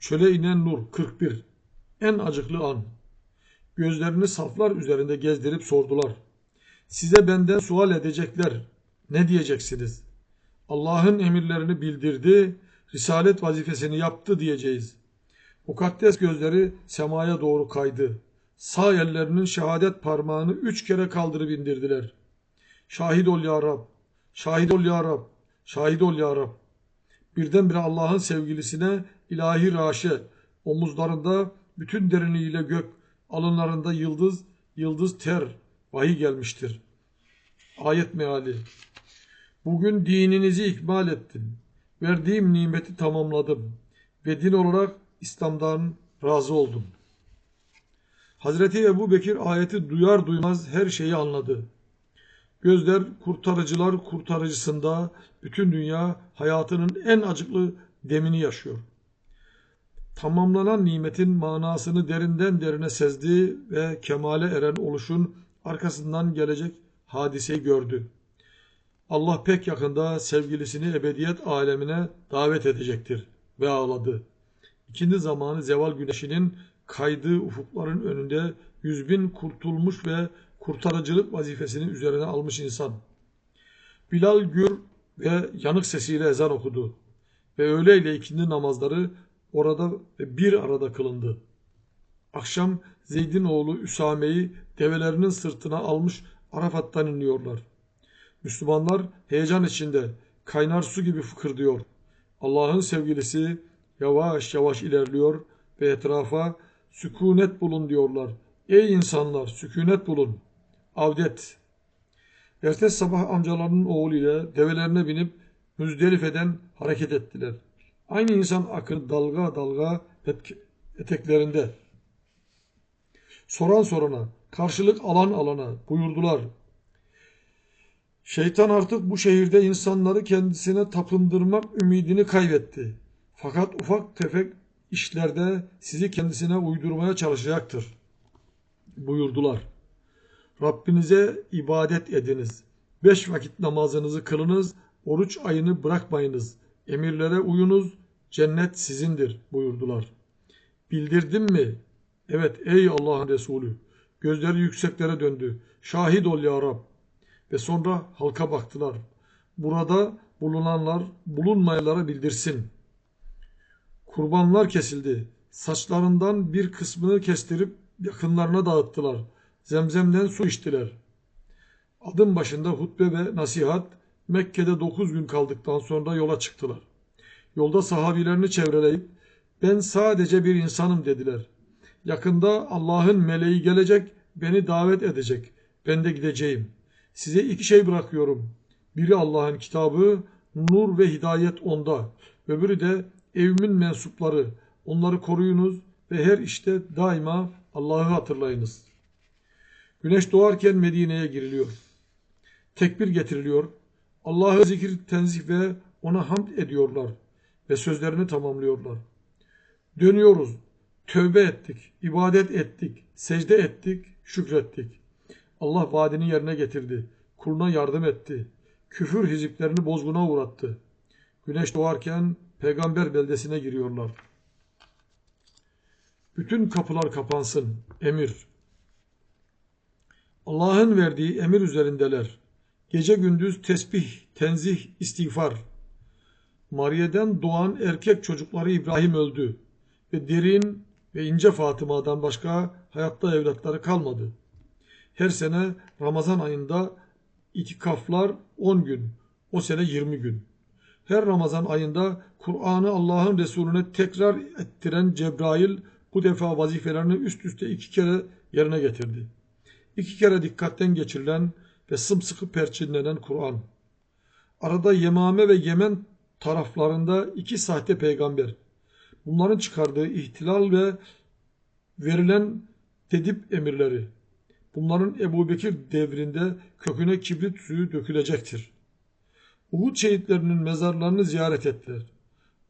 Çöle inen nur 41. En acıklı an. Gözlerini saflar üzerinde gezdirip sordular. Size benden sual edecekler. Ne diyeceksiniz? Allah'ın emirlerini bildirdi, risalet vazifesini yaptı diyeceğiz. Mukaddes gözleri semaya doğru kaydı. Sağ ellerinin şehadet parmağını üç kere kaldırıp indirdiler. Şahit ol ya Rab, şahit ol ya Rab, şahit ol ya Rab. Birdenbire Allah'ın sevgilisine ilahi raşe, omuzlarında bütün derinliğiyle gök, alınlarında yıldız, yıldız ter, vahiy gelmiştir. Ayet meali. Bugün dininizi ikmal ettim. Verdiğim nimeti tamamladım. Ve din olarak İslam'dan razı oldum. Hazreti Ebu Bekir ayeti duyar duymaz her şeyi anladı. Gözler kurtarıcılar kurtarıcısında bütün dünya hayatının en acıklı demini yaşıyor. Tamamlanan nimetin manasını derinden derine sezdi ve kemale eren oluşun arkasından gelecek hadiseyi gördü. Allah pek yakında sevgilisini ebediyet alemine davet edecektir ve ağladı. İkindi zamanı zeval güneşinin kaydığı ufukların önünde yüz bin kurtulmuş ve kurtarıcılık vazifesini üzerine almış insan. Bilal gür ve yanık sesiyle ezan okudu ve öğle ikindi namazları orada ve bir arada kılındı. Akşam Zeyd'in oğlu Üsame'yi develerinin sırtına almış Arafat'tan iniyorlar. Müslümanlar heyecan içinde kaynar su gibi fıkırdıyor. Allah'ın sevgilisi yavaş yavaş ilerliyor ve etrafa sükunet bulun diyorlar. Ey insanlar sükunet bulun. Avdet. Ertesi sabah amcalarının oğluyla develerine binip Müzdelife'den hareket ettiler. Aynı insan akın dalga dalga eteklerinde. Soran sorana, karşılık alan alana buyurdular. Şeytan artık bu şehirde insanları kendisine tapındırmak ümidini kaybetti. Fakat ufak tefek işlerde sizi kendisine uydurmaya çalışacaktır. Buyurdular. Rabbinize ibadet ediniz. Beş vakit namazınızı kılınız. Oruç ayını bırakmayınız. Emirlere uyunuz. Cennet sizindir buyurdular. Bildirdim mi? Evet ey Allah'ın Resulü. Gözleri yükseklere döndü. Şahit ol ya Rab. Ve sonra halka baktılar. Burada bulunanlar bulunmayanlara bildirsin. Kurbanlar kesildi. Saçlarından bir kısmını kestirip yakınlarına dağıttılar. Zemzemden su içtiler. Adım başında hutbe ve nasihat Mekke'de dokuz gün kaldıktan sonra yola çıktılar. Yolda sahabilerini çevreleyip ben sadece bir insanım dediler. Yakında Allah'ın meleği gelecek, beni davet edecek. Ben de gideceğim. Size iki şey bırakıyorum. Biri Allah'ın kitabı, nur ve hidayet onda. Öbürü de evimin mensupları. Onları koruyunuz ve her işte daima Allah'ı hatırlayınız. Güneş doğarken Medine'ye giriliyor. Tekbir getiriliyor. Allah'ı zikir, tenzih ve ona hamd ediyorlar ve sözlerini tamamlıyorlar. Dönüyoruz. Tövbe ettik, ibadet ettik, secde ettik, şükrettik. Allah vaadini yerine getirdi. Kuluna yardım etti. Küfür hiziplerini bozguna uğrattı. Güneş doğarken peygamber beldesine giriyorlar. Bütün kapılar kapansın. Emir. Allah'ın verdiği emir üzerindeler. Gece gündüz tesbih, tenzih, istiğfar. Mariye'den doğan erkek çocukları İbrahim öldü ve derin ve ince Fatıma'dan başka hayatta evlatları kalmadı. Her sene Ramazan ayında itikaflar 10 gün, o sene 20 gün. Her Ramazan ayında Kur'an'ı Allah'ın Resulüne tekrar ettiren Cebrail bu defa vazifelerini üst üste iki kere yerine getirdi. İki kere dikkatten geçirilen ve sımsıkı perçinlenen Kur'an. Arada Yemame ve Yemen taraflarında iki sahte peygamber. Bunların çıkardığı ihtilal ve verilen tedip emirleri. Bunların Ebu Bekir devrinde köküne kibrit suyu dökülecektir. Uhud şehitlerinin mezarlarını ziyaret ettiler.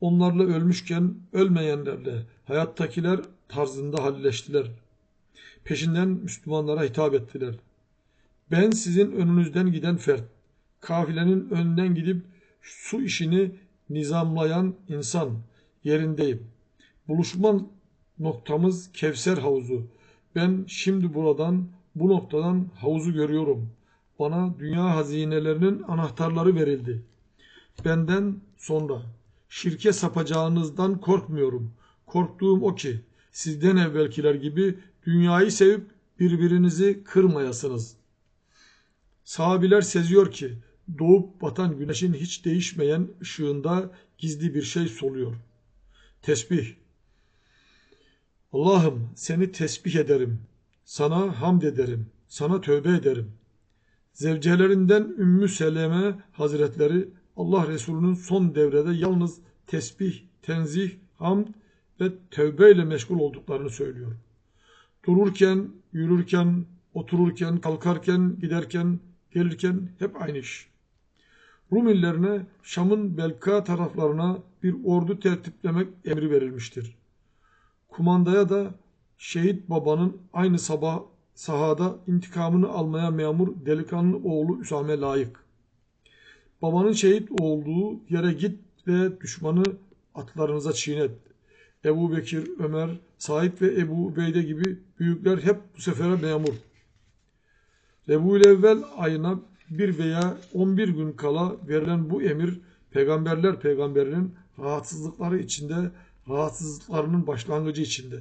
Onlarla ölmüşken ölmeyenlerle hayattakiler tarzında halleştiler. Peşinden Müslümanlara hitap ettiler. Ben sizin önünüzden giden fert, kafilenin önden gidip su işini nizamlayan insan yerindeyim. Buluşma noktamız Kevser havuzu. Ben şimdi buradan, bu noktadan havuzu görüyorum. Bana dünya hazinelerinin anahtarları verildi. Benden sonra şirke sapacağınızdan korkmuyorum. Korktuğum o ki sizden evvelkiler gibi dünyayı sevip birbirinizi kırmayasınız. Sahabiler seziyor ki doğup batan güneşin hiç değişmeyen ışığında gizli bir şey soluyor. Tesbih. Allah'ım seni tesbih ederim. Sana hamd ederim. Sana tövbe ederim. Zevcelerinden Ümmü Seleme Hazretleri Allah Resulü'nün son devrede yalnız tesbih, tenzih, hamd ve tövbe ile meşgul olduklarını söylüyor. Dururken, yürürken, otururken, kalkarken, giderken, gelirken hep aynı iş. Rum illerine Şam'ın Belka taraflarına bir ordu tertiplemek emri verilmiştir. Kumandaya da şehit babanın aynı sabah sahada intikamını almaya memur delikanlı oğlu Üsame layık. Babanın şehit olduğu yere git ve düşmanı atlarınıza çiğnet. Ebu Bekir, Ömer, Said ve Ebu Ubeyde gibi büyükler hep bu sefere memur. Rebul-Evvel ayına bir veya on bir gün kala verilen bu emir peygamberler peygamberinin rahatsızlıkları içinde, rahatsızlıklarının başlangıcı içinde.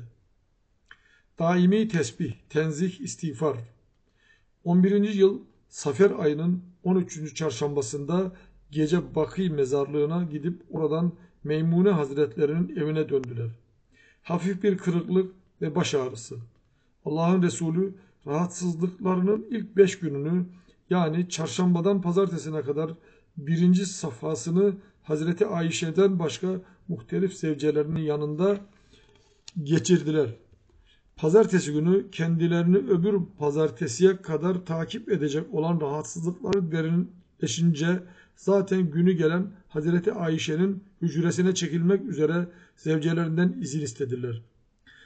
Daimi tesbih, tenzih, istiğfar. 11. yıl Safer ayının 13. çarşambasında gece Bakı mezarlığına gidip oradan Meymune Hazretlerinin evine döndüler. Hafif bir kırıklık ve baş ağrısı. Allah'ın Resulü rahatsızlıklarının ilk beş gününü yani çarşambadan pazartesine kadar birinci safhasını Hazreti Ayşe'den başka muhtelif zevcelerinin yanında geçirdiler. Pazartesi günü kendilerini öbür pazartesiye kadar takip edecek olan rahatsızlıkları derinleşince zaten günü gelen Hazreti Ayşe'nin hücresine çekilmek üzere zevcelerinden izin istediler.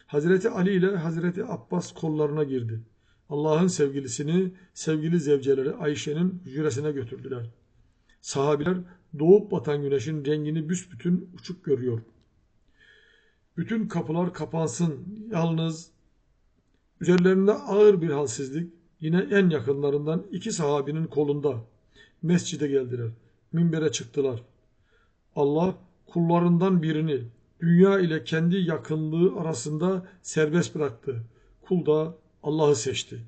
Hazreti Ali ile Hazreti Abbas kollarına girdi. Allah'ın sevgilisini, sevgili zevceleri Ayşe'nin hücresine götürdüler. Sahabiler doğup batan güneşin rengini büsbütün uçuk görüyor. Bütün kapılar kapansın, yalnız üzerlerinde ağır bir halsizlik yine en yakınlarından iki sahabinin kolunda mescide geldiler. Minbere çıktılar. Allah kullarından birini dünya ile kendi yakınlığı arasında serbest bıraktı. Kul da Allah'ı seçti.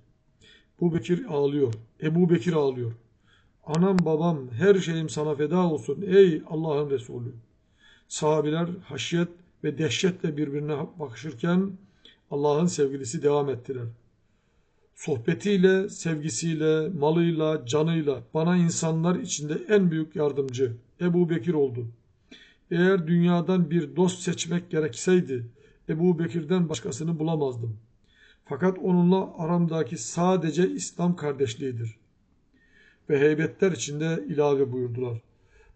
Bu Bekir ağlıyor. Ebu Bekir ağlıyor. Anam babam her şeyim sana feda olsun ey Allah'ın Resulü. Sahabiler haşyet ve dehşetle birbirine bakışırken Allah'ın sevgilisi devam ettiler. Sohbetiyle, sevgisiyle, malıyla, canıyla bana insanlar içinde en büyük yardımcı Ebu Bekir oldu. Eğer dünyadan bir dost seçmek gerekseydi Ebu Bekir'den başkasını bulamazdım. Fakat onunla aramdaki sadece İslam kardeşliğidir. Ve heybetler içinde ilave buyurdular.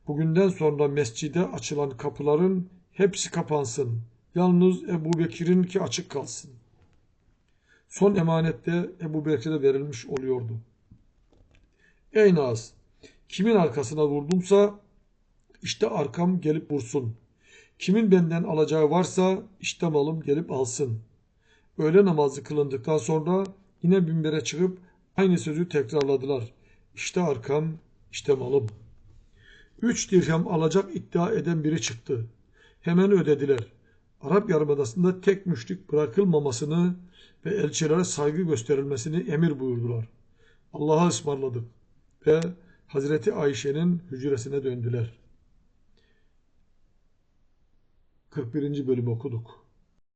Bugünden sonra mescide açılan kapıların hepsi kapansın. Yalnız Ebu Bekir'in ki açık kalsın. Son emanette Ebu Bekir'e verilmiş oluyordu. Ey Naz! Kimin arkasına vurdumsa işte arkam gelip vursun. Kimin benden alacağı varsa işte malım gelip alsın. Öğle namazı kılındıktan sonra yine minbere çıkıp aynı sözü tekrarladılar. İşte arkam, işte malım. Üç dirhem alacak iddia eden biri çıktı. Hemen ödediler. Arap Yarımadası'nda tek müşrik bırakılmamasını ve elçilere saygı gösterilmesini emir buyurdular. Allah'a ısmarladık ve Hazreti Ayşe'nin hücresine döndüler. 41. bölümü okuduk.